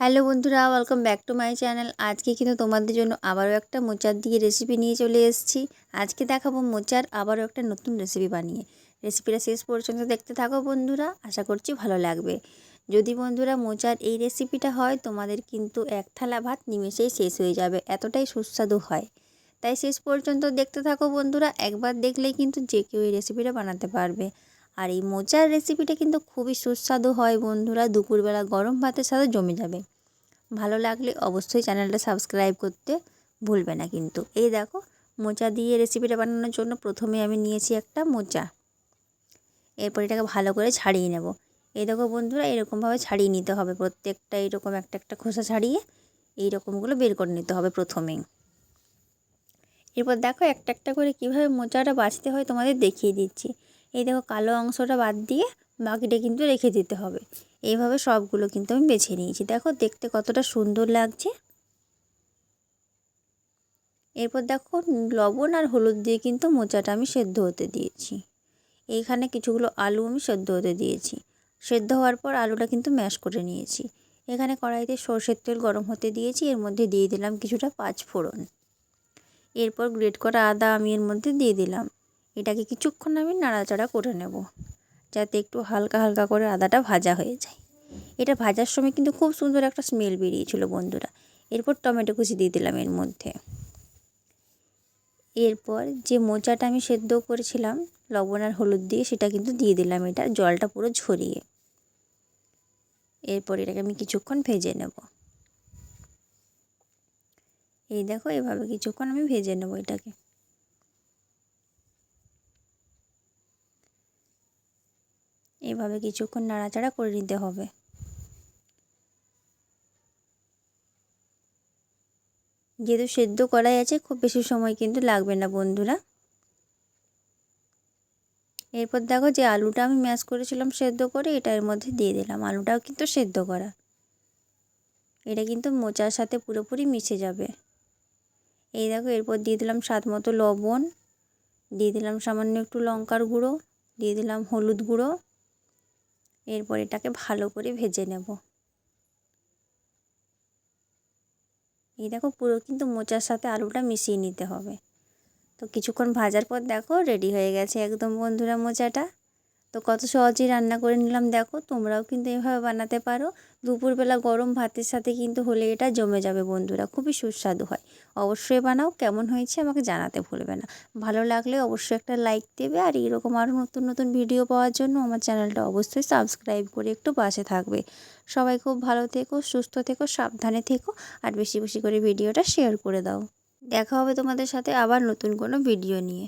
Hello বন্ধুরা welcome back to my channel আজকে কিন্তু তোমাদের জন্য আবারও একটা মোচার দিয়ে রেসিপি নিয়ে চলে এসেছি। আজকে দেখাবো মোচার আবারও একটা নতুন রেসিপি বানিয়ে। রেসিপিটা শেষ পর্যন্ত দেখতে থাকো বন্ধুরা, আশা করছি ভালো লাগবে। যদি বন্ধুরা মোচার এই রেসিপিটা হয়, তোমাদের কিন্তু এক থালা ভাত নিমেষেই শেষ হয়ে যাবে, এতটাই সুস্বাদু হয়। তাই শেষ পর্যন্ত দেখতে থাকো বন্ধুরা, একবার দেখলেই কিন্তু যে কেউ এই রেসিপিটা বানাতে পারবে। আর এই মোচার রেসিপিটা কিন্তু খুবই সুস্বাদু হয় বন্ধুরা। দুপুরবেলা গরম ভাতের সাথে জমে যাবে। ভালো লাগলে অবশ্যই চ্যানেলটা সাবস্ক্রাইব করতে ভুলবে না কিন্তু। এই দেখো, মোচা দিয়ে রেসিপিটা বানানোর জন্য প্রথমে আমি নিয়েছি একটা মোচা। এরপর এটাকে ভালো করে ছাড়িয়ে নেব। এই দেখো বন্ধুরা, এরকমভাবে ছাড়িয়ে নিতে হবে। প্রত্যেকটা এরকম একটা একটা খোসা ছাড়িয়ে এই রকমগুলো বের করে নিতে হবে প্রথমেই। এরপর দেখো একটা একটা করে কীভাবে মোচাটা বাছতে হয় তোমাদের দেখিয়ে দিচ্ছি। এই দেখো কালো অংশটা বাদ দিয়ে বাকিটা কিন্তু রেখে দিতে হবে। এইভাবে সবগুলো কিন্তু আমি বেছে নিয়েছি। দেখো দেখতে কতটা সুন্দর লাগছে। এরপর দেখো লবণ আর হলুদ দিয়ে কিন্তু মোচাটা আমি সেদ্ধ হতে দিয়েছি। এইখানে কিছুগুলো আলু আমি সেদ্ধ হতে দিয়েছি। সেদ্ধ হওয়ার পর আলুটা কিন্তু ম্যাশ করে নিয়েছি। এখানে কড়াইতে সর্ষের তেল গরম হতে দিয়েছি। এর মধ্যে দিয়ে দিলাম কিছুটা পাঁচ ফোড়ন এরপর গ্রেট করা আদা আমি এর মধ্যে দিয়ে দিলাম। এটাকে কিছুক্ষণ আমি নাড়াচাড়া করে নেব, যাতে একটু হালকা হালকা করে আদাটা ভাজা হয়ে যায়। এটা ভাজার সময় কিন্তু খুব সুন্দর একটা স্মেল বেরিয়েছিল বন্ধুরা। এরপর টমেটো কুচি দিয়ে দিলাম এর মধ্যে। এরপর যে মোচাটা আমি সেদ্ধ করেছিলাম, লবণ আর হলুদ দিয়ে সেটা কিন্তু দিয়ে দিলাম এটা, জলটা পুরো ঝরিয়ে। এরপর এটাকে আমি কিছুক্ষণ ভেজে নেব। এই দেখো, এভাবে কিছুক্ষণ আমি ভেজে নেব এটাকে। এভাবে কিছুক্ষণ নাড়াচাড়া করে নিতে হবে। যেহেতু সেদ্ধ করাই আছে, খুব বেশি সময় কিন্তু লাগবে না বন্ধুরা। এরপর দেখো যে আলুটা আমি ম্যাশ করেছিলাম সেদ্ধ করে, এটা এর মধ্যে দিয়ে দিলাম। আলুটাও কিন্তু সেদ্ধ করা। এটা কিন্তু মোচার সাথে পুরোপুরি মিশে যাবে। এই দেখো, এরপর দিয়ে দিলাম স্বাদ মতো লবণ, দিয়ে দিলাম সামান্য একটু লঙ্কার গুঁড়ো, দিয়ে দিলাম হলুদ গুঁড়ো এরপর এটাকে ভালো করে ভেজে নেব। এই দেখো পুরো কিন্তু মোচার সাথে আলুটা মিশিয়ে নিতে হবে। তো কিছুক্ষণ ভাজার পর দেখো রেডি হয়ে গেছে একদম বন্ধুরা মোচাটা। তো কত সহজেই রান্না করে নিলাম। দেখো, তোমরাও কিন্তু এভাবে বানাতে পারো। দুপুরবেলা গরম ভাতের সাথে কিন্তু হলে এটা জমে যাবে বন্ধুরা, খুবই সুস্বাদু হয়। অবশ্যই বানাও, কেমন হয়েছে আমাকে জানাতে ভুলবে না। ভালো লাগলে অবশ্যই একটা লাইক দেবে আর এরকম আরও নতুন নতুন ভিডিও পাওয়ার জন্য আমার চ্যানেলটা অবশ্যই সাবস্ক্রাইব করে একটু পাশে থাকবে। সবাই খুব ভালো থেকো, সুস্থ থেকো, সাবধানে থেকো আর বেশি বেশি করে ভিডিওটা শেয়ার করে দাও। দেখা হবে তোমাদের সাথে আবার নতুন কোনো ভিডিও নিয়ে।